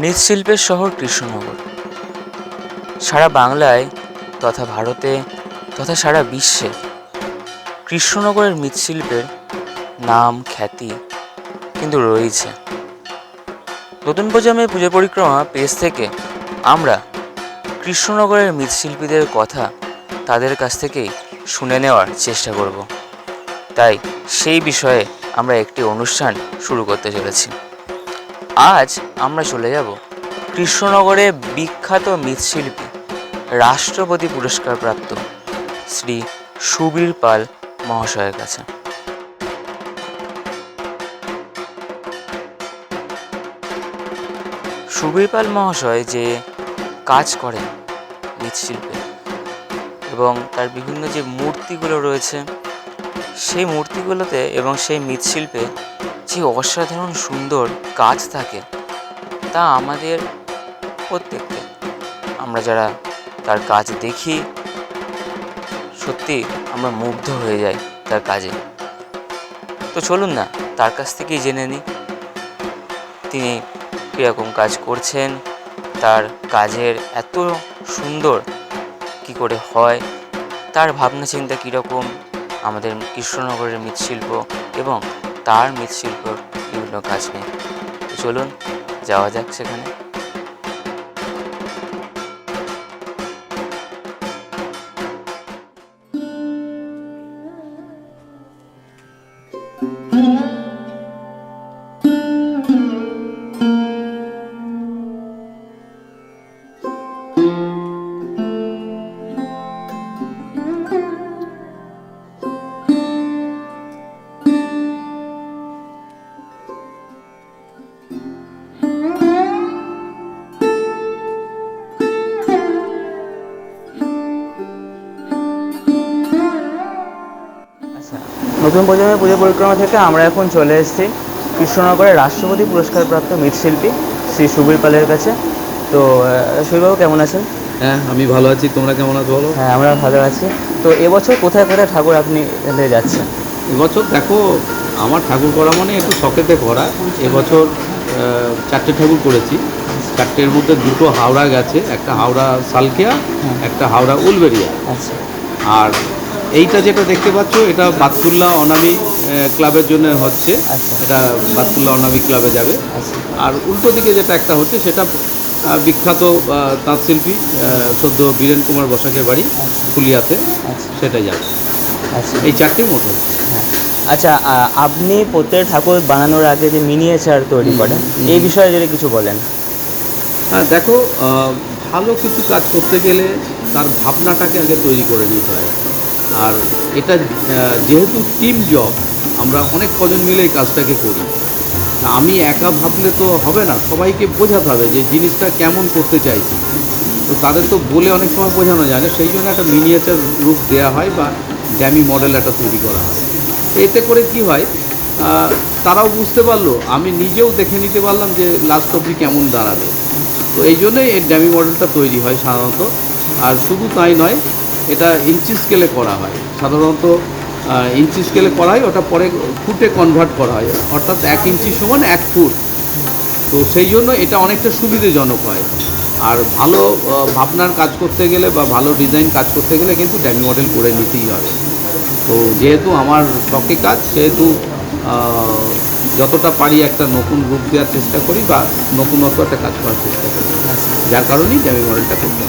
মৃৎশিল্পের শহর কৃষ্ণনগর। সারা বাংলায় তথা ভারতে তথা সারা বিশ্বে কৃষ্ণনগরের মৃৎশিল্পের নাম খ্যাতি কিন্তু রয়েছে। নতুন প্রজন্মের পুজো পরিক্রমা পেজ থেকে আমরা কৃষ্ণনগরের মৃৎশিল্পীদের কথা তাদের কাছ থেকেই শুনে নেওয়ার চেষ্টা করব। তাই সেই বিষয়ে আমরা একটি অনুষ্ঠান শুরু করতে চলেছি। আজ আমরা চলে যাব কৃষ্ণনগরে বিখ্যাত মৃৎশিল্পী রাষ্ট্রপতি পুরস্কারপ্রাপ্ত শ্রী সুবীর পাল মহাশয়ের কাছে। সুবীর পাল মহাশয় যে কাজ করেন মৃৎশিল্পে এবং তার বিভিন্ন যে মূর্তিগুলো রয়েছে, সেই মূর্তিগুলোতে এবং সেই মৃৎশিল্পে যে অসাধারণ সুন্দর কাজ থাকে, তা আমাদের প্রত্যেককে। আমরা যারা তার কাজ দেখি, সত্যি আমরা মুগ্ধ হয়ে যাই তার কাজে। তো চলুন না, তার কাছ থেকেই জেনে নিই তিনি কীরকম কাজ করছেন, তার কাজের এত সুন্দর কি করে হয়, তার ভাবনা চিন্তা কীরকম, আমাদের কৃষ্ণনগরের মৃৎশিল্প এবং তার মৃৎশিল্প বিভিন্ন কাজ নিয়ে। চলুন যাওয়া যাক সেখানে। আচ্ছা নতুন প্রজন্মের পুজো পরিক্রমা থেকে আমরা এখন চলে এসেছি কৃষ্ণনগরের রাষ্ট্রপতি পুরস্কারপ্রাপ্ত মৃৎশিল্পী শ্রী সুবীর পালের কাছে। তো সুবীরবাবু কেমন আছেন? হ্যাঁ আমি ভালো আছি। তোমরা কেমন আছো বলো? হ্যাঁ আমরা ভালো আছি। তো এবছর কোথায় কোথায় ঠাকুর আপনি যাচ্ছেন? এবছর দেখো আমার ঠাকুর করা মানে একটু শখেতে করা এবছর চারটে ঠাকুর করেছি। চারটের মধ্যে দুটো হাওড়া গেছে। একটা হাওড়া সালকিয়া হুম। একটা হাওড়া উলবেরিয়া আচ্ছা। আর এইটা যেটা দেখতে পাচ্ছ এটা বাতকুল্লা অনামি ক্লাবের জন্য হচ্ছে। আচ্ছা। এটা বাতকুল্লা অনামি ক্লাবে যাবে। আচ্ছা। আর উল্টো দিকে যেটা একটা হচ্ছে সেটা বিখ্যাত তাঁতশিল্পী সদ্য বীরেন কুমার বসাকের বাড়ি আচ্ছা। ফুলিয়াতে আচ্ছা। সেটা যাবে। আচ্ছা। এই চারটে মোট হচ্ছে আচ্ছা আপনি প্রত্যেক ঠাকুর বানানোর আগে যে মিনিয়েচার তৈরি করেন এই বিষয়ে যদি কিছু বলেন। হ্যাঁ দেখো ভালো কিছু কাজ করতে গেলে তার ভাবনাটাকে আগে তৈরি করে নিতে হয়। আর এটা যেহেতু টিম জব আমরা অনেক কজন মিলে এই কাজটাকে করি। আমি একা ভাবলে তো হবে না, সবাইকে বোঝাতে হবে যে জিনিসটা কেমন করতে চাইছি। তো তাদের তো বলে অনেক সময় বোঝানো যায় না, সেই জন্য একটা মিনিয়েচার রূপ দেওয়া হয় বা ড্যামি মডেল একটা তৈরি করা হয়। এতে করে কি হয় তারাও বুঝতে পারল, আমি নিজেও দেখে নিতে পারলাম যে লাস্ট অবধি কেমন দাঁড়াবে। তো এই জন্যই এই ড্যামি মডেলটা তৈরি হয় সাধারণত। আর শুধু তাই নয় এটা ইঞ্চি স্কেলে করা হয়। সাধারণত ইঞ্চি স্কেলে করা হয় ওটা পরে ফুটে কনভার্ট করা হয়। অর্থাৎ এক ইঞ্চি সমান এক ফুট। তো সেই জন্য এটা অনেকটা সুবিধাজনক হয়। আর ভালো ভাবনার কাজ করতে গেলে বা ভালো ডিজাইন কাজ করতে গেলে কিন্তু ড্যামি মডেল করে নিতেই হবে। তো যেহেতু আমার শখে কাজ সেহেতু যতটা পারি একটা নতুন রূপ দেওয়ার চেষ্টা করি বা নতুনত্ব একটা কাজ করার চেষ্টা করি। যার কারণেই ড্যামি মডেলটা করতে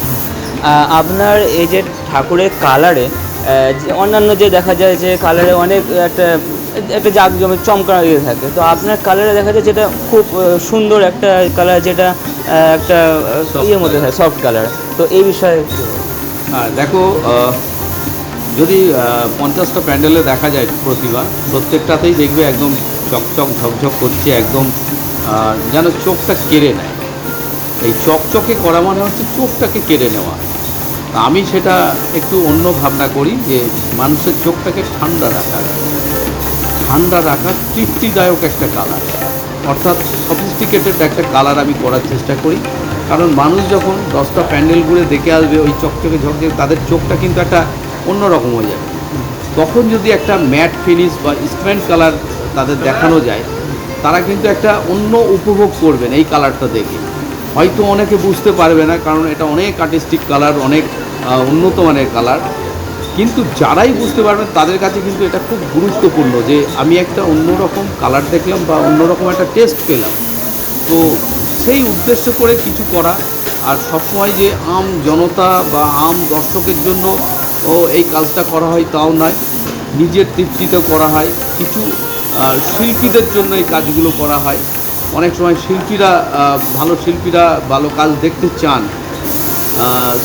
আ, আপনার যে ঠাকুরের কালারে যে অন্যান্য যে দেখা যায় যে কালারে অনেক একটা একটা জাগ জমে চমকানো দিয়ে থাকে। তো আপনার কালারে দেখা যায় যেটা খুব সুন্দর একটা কালার যেটা একটা ইয়ের মধ্যে থাকে সফট কালার। তো এই বিষয়ে হ্যাঁ দেখো যদি পঞ্চাশটা প্যান্ডেলে দেখা যায় প্রতিভা প্রত্যেকটাতেই দেখবে একদম চকচক ঝকঝক করছে একদম যেন চোখটা কেড়ে নেয়। এই চকচকে করা মানে হচ্ছে চোখটাকে কেড়ে নেওয়া। আমি সেটা একটু অন্য ভাবনা করি যে মানুষের চোখটাকে ঠান্ডা রাখা ঠান্ডা রাখা তৃপ্তিদায়ক একটা কালার অর্থাৎ সফিস্টিকেটেড একটা কালার আমি করার চেষ্টা করি। কারণ মানুষ যখন দশটা প্যান্ডেল ঘুরে দেখে আসবে, ওই চকচকে ঝকঝকে, তাদের চোখটা কিন্তু একটা অন্যরকম হয়ে যাবে। তখন যদি একটা ম্যাট ফিনিশ বা স্প্যান্ড কালার তাদের দেখানো যায়, তারা কিন্তু একটা অন্য উপভোগ করবেন এই কালারটা দেখে। হয়তো অনেকে বুঝতে পারবে না, কারণ এটা অনেক আর্টিস্টিক কালার অনেক উন্নত মানের কালার কিন্তু যারাই বুঝতে পারবেন, তাদের কাছে কিন্তু এটা খুব গুরুত্বপূর্ণ যে আমি একটা অন্যরকম কালার দেখলাম বা অন্যরকম একটা টেস্ট পেলাম। তো সেই উদ্দেশ্য করে কিছু করা, আর সবসময় যে আম জনতা বা আম দর্শকের জন্য, ও এই কাজটা করা হয় তাও নয়, নিজের তৃপ্তিতেও করা হয়। কিছু শিল্পীদের জন্য এই কাজগুলো করা হয়। অনেক সময় শিল্পীরা ভালো শিল্পীরা ভালো কাজ দেখতে চান।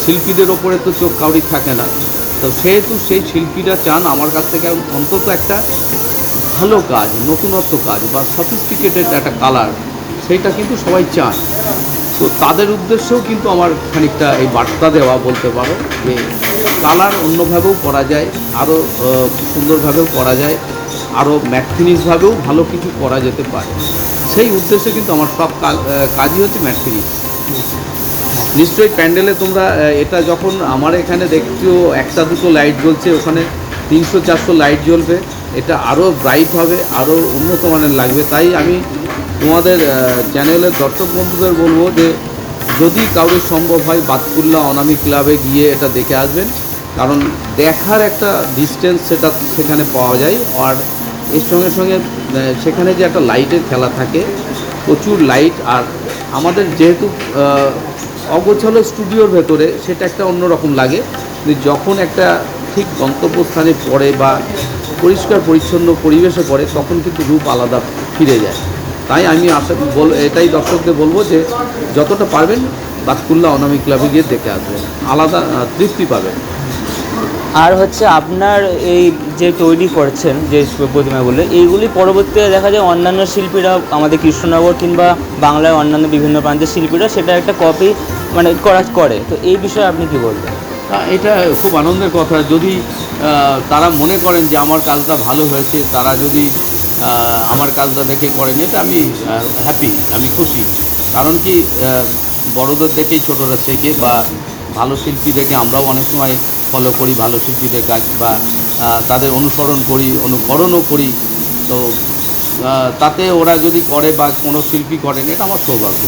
শিল্পীদের ওপরে তো চোখ কাউরি থাকে না। তো সেহেতু সেই শিল্পীরা চান, আমার কাছ থেকে অন্তত একটা ভালো কাজ, নতুনত্ব কাজ বা সফিস্টিকেটেড একটা কালার সেইটা কিন্তু সবাই চান। তো তাদের উদ্দেশ্যেও কিন্তু আমার খানিকটা এই বার্তা দেওয়া বলতে পারো যে কালার অন্যভাবেও করা যায় আরও সুন্দরভাবেও করা যায় আরও ম্যাথিনিসভাবেও ভালো কিছু করা যেতে পারে। সেই উদ্দেশ্যে কিন্তু আমার সব কাজই হচ্ছে ম্যাথিনিস নিশ্চয়ই প্যান্ডেলে তোমরা এটা যখন আমার এখানে দেখছ একটা দুটো লাইট জ্বলছে, ওখানে তিনশো চারশো লাইট জ্বলবে, এটা আরও ব্রাইট হবে, আরও উন্নত মানের লাগবে। তাই আমি তোমাদের চ্যানেলের দর্শক বন্ধুদের বলব যে, যদি কাউকে সম্ভব হয় বাতকুল্লা অনামি ক্লাবে গিয়ে এটা দেখে আসবেন। কারণ দেখার একটা ডিস্টেন্স সেটা সেখানে পাওয়া যায়, আর এর সঙ্গে সঙ্গে সেখানে যে একটা লাইটের খেলা থাকে, প্রচুর লাইট, আর আমাদের যেহেতু অগোছালো স্টুডিওর ভেতরে সেটা একটা অন্যরকম লাগে। যখন একটা ঠিক গন্তব্যস্থানে পড়ে বা পরিষ্কার পরিচ্ছন্ন পরিবেশে পড়ে, তখন কিন্তু রূপ আলাদা ফিরে যায়। তাই আমি আশা বল, এটাই দর্শকদের বলব যে যতটা পারবেন, বাতকুল্লা অনামিক ক্লাবে গিয়ে দেখে আসবেন। আলাদা তৃপ্তি পাবেন। আর হচ্ছে আপনার এই যে তৈরি করছেন, যে প্রতিমাগুলো এইগুলি পরবর্তীতে দেখা যায় অন্যান্য শিল্পীরা, আমাদের কৃষ্ণনগর কিংবা বাংলার অন্যান্য বিভিন্ন প্রান্তের শিল্পীরা সেটা একটা কপি মানে করা করে। তো এই বিষয়ে আপনি কি বলবেন? এটা খুব আনন্দের কথা। যদি তারা মনে করেন যে আমার কাজটা ভালো হয়েছে, তারা যদি আমার কাজটা দেখে করেন এটা আমি হ্যাপি আমি খুশি। কারণ কি বড়দের দেখেই ছোটরা শেখে বা ভালো শিল্পী দেখে আমরাও অনেক সময় ফলো করি ভালো শিল্পীদের কাজ বা তাদের অনুসরণ করি অনুকরণও করি। তো তাতে ওরা যদি করে বা কোনো শিল্পী করেন এটা আমার সৌভাগ্য।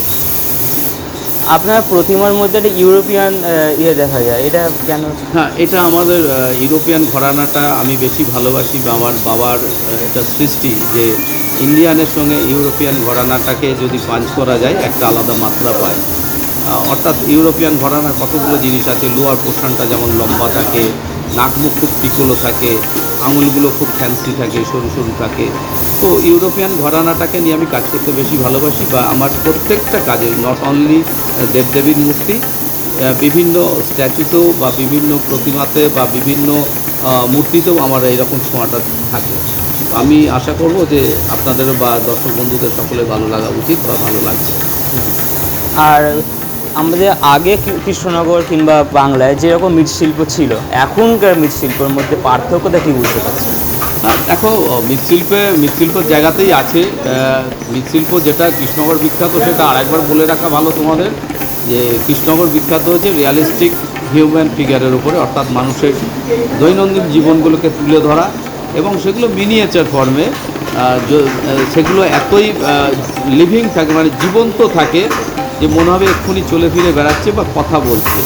আপনার প্রতিমার মধ্যে একটা ইউরোপিয়ান ইয়ে দেখা যায় এটা কেন? হ্যাঁ এটা আমাদের ইউরোপিয়ান ঘরানাটা আমি বেশি ভালোবাসি বা আমার বাবার এটা সৃষ্টি যে ইন্ডিয়ানের সঙ্গে ইউরোপিয়ান ঘরানাটাকে যদি পাঞ্চ করা যায় একটা আলাদা মাত্রা পায়। অর্থাৎ ইউরোপিয়ান ঘরানার কতগুলো জিনিস আছে? লোয়ার পোর্শনটা যেমন লম্বা থাকে নাক মুখ খুব পিকলো থাকে, আঙুলগুলো খুব ফ্যান্সি থাকে, সরু সরু থাকে। তো ইউরোপিয়ান ঘরানাটাকে নিয়ে আমি কাজ করতে বেশি ভালোবাসি বা আমার প্রত্যেকটা কাজে নট অনলি দেবদেবীর মূর্তি বিভিন্ন স্ট্যাচুতেও বা বিভিন্ন প্রতিমাতে বা বিভিন্ন মূর্তিতেও আমার এইরকম ছোঁয়াটা থাকে। আমি আশা করব যে আপনাদেরও বা দর্শক বন্ধুদের সকলে ভালো লাগা উচিত বা ভালো লাগছে। আর আমাদের আগে কৃষ্ণনগর কিংবা বাংলায় যেরকম মৃৎশিল্প ছিল, এখনকার মৃৎশিল্পের মধ্যে পার্থক্যটা কি বুঝতে পারছি দেখো মৃৎশিল্পে মৃৎশিল্পর জায়গাতেই আছে। মৃৎশিল্প যেটা কৃষ্ণনগর বিখ্যাত, সেটা আরেকবার বলে রাখা ভালো তোমাদের, যে কৃষ্ণনগর বিখ্যাত হচ্ছে রিয়ালিস্টিক হিউম্যান ফিগারের উপরে, অর্থাৎ মানুষের দৈনন্দিন জীবনগুলোকে তুলে ধরা এবং সেগুলো মিনিয়েচার ফর্মে সেগুলো এতই লিভিং থাকে মানে জীবন্ত থাকে যে মনে হবে এক্ষুনি চলে ফিরে বেড়াচ্ছে বা কথা বলছে।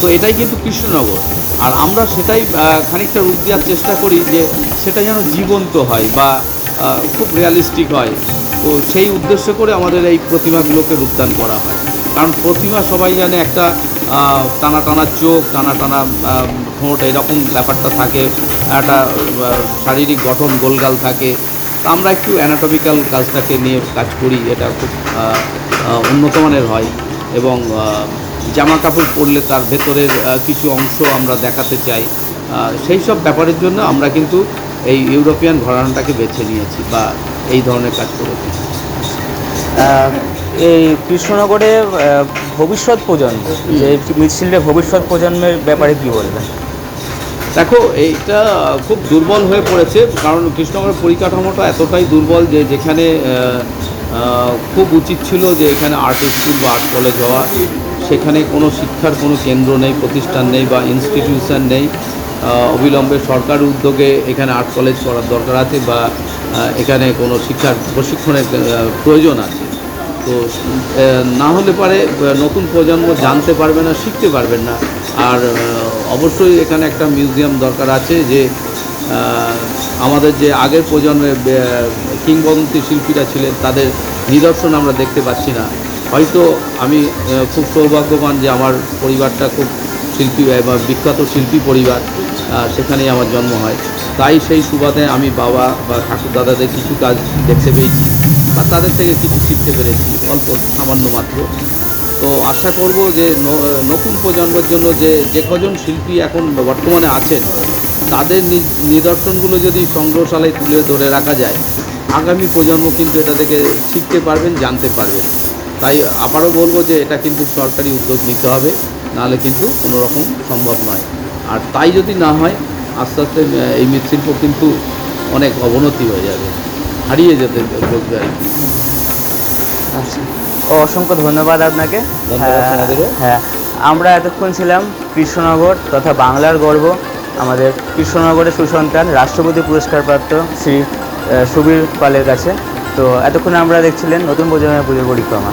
তো এটাই কিন্তু কৃষ্ণনগর। আর আমরা সেটাই খানিকটা রূপ দেওয়ার চেষ্টা করি যে সেটা যেন জীবন্ত হয় বা খুব রিয়ালিস্টিক হয়। তো সেই উদ্দেশ্য করে আমাদের এই প্রতিমাগুলোকে রূপদান করা হয়। কারণ প্রতিমা সবাই জানে একটা টানা টানা চোখ, টানা টানা ঠোঁট, এরকম ব্যাপারটা থাকে। একটা শারীরিক গঠন গোলগাল থাকে। তা আমরা একটু অ্যানাটমিক্যাল কাজটাকে নিয়ে কাজ করি, এটা খুব উন্নত মানের হয় এবং জামা কাপড় পরলে তার ভেতরের কিছু অংশ আমরা দেখাতে চাই। সেই সব ব্যাপারের জন্য আমরা কিন্তু এই ইউরোপিয়ান ঘরানাটাকে বেছে নিয়েছি বা এই ধরনের কাজ করেছি এই কৃষ্ণনগরে ভবিষ্যৎ প্রজন্ম যে মৃৎশিল্পের ভবিষ্যৎ প্রজন্মের ব্যাপারে কি বলবেন? দেখো এইটা খুব দুর্বল হয়ে পড়েছে কারণ কৃষ্ণনগরের পরিকাঠামোটা এতটাই দুর্বল যে যেখানে খুব উচিত ছিল যে এখানে আর্ট স্কুল বা আর্ট কলেজ হওয়া। সেখানে কোনো শিক্ষার কোনো কেন্দ্র নেই, প্রতিষ্ঠান নেই বা ইনস্টিটিউশন নেই। অবিলম্বে সরকার উদ্যোগে এখানে আর্ট কলেজ করার দরকার আছে বা এখানে কোনো শিক্ষার প্রশিক্ষণের প্রয়োজন আছে। তো না হলে পারে নতুন প্রজন্ম জানতে পারবে না, শিখতে পারবেন না। আর অবশ্যই এখানে একটা মিউজিয়াম দরকার আছে যে আমাদের যে আগের প্রজন্মের আহ, কিংবদন্তি শিল্পীরা ছিলেন তাদের নিদর্শন আমরা দেখতে পাচ্ছি না। হয়তো আমি খুব সৌভাগ্যবান যে আমার পরিবারটা খুব শিল্পী বা বিখ্যাত শিল্পী পরিবার সেখানেই আমার জন্ম হয়। তাই সেই সুবাদে আমি বাবা বা ঠাকুর দাদাদের কিছু কাজ দেখতে পেয়েছি বা তাদের থেকে কিছু শিখতে পেরেছি অল্প সামান্য মাত্র। তো আশা করব যে নতুন প্রজন্মের জন্য যে যে কজন শিল্পী এখন বর্তমানে আছেন তাদের নিদর্শনগুলো যদি সংগ্রহশালায় তুলে ধরে রাখা যায় আগামী প্রজন্ম কিন্তু এটা থেকে শিখতে পারবেন জানতে পারবেন। তাই আবারও বলব যে এটা কিন্তু সরকারি উদ্যোগ নিতে হবে নাহলে কিন্তু কোনো রকম সম্ভব নয়। আর তাই যদি না হয় আস্তে আস্তে এই মৃৎশিল্প কিন্তু অনেক অবনতি হয়ে যাবে। হারিয়ে যেতে বলবে আর কি। আচ্ছা। অসংখ্য ধন্যবাদ আপনাকে। হ্যাঁ, হ্যাঁ। আমরা এতক্ষণ ছিলাম কৃষ্ণনগর তথা বাংলার গর্ব। আমাদের কৃষ্ণনগরের সুসন্তান, রাষ্ট্রপতি পুরস্কারপ্রাপ্ত শ্রী সুবীর পালের কাছে। তো এতক্ষণ আমরা দেখছিলেন নতুন প্রজন্মের পুজোর পরিক্রমা।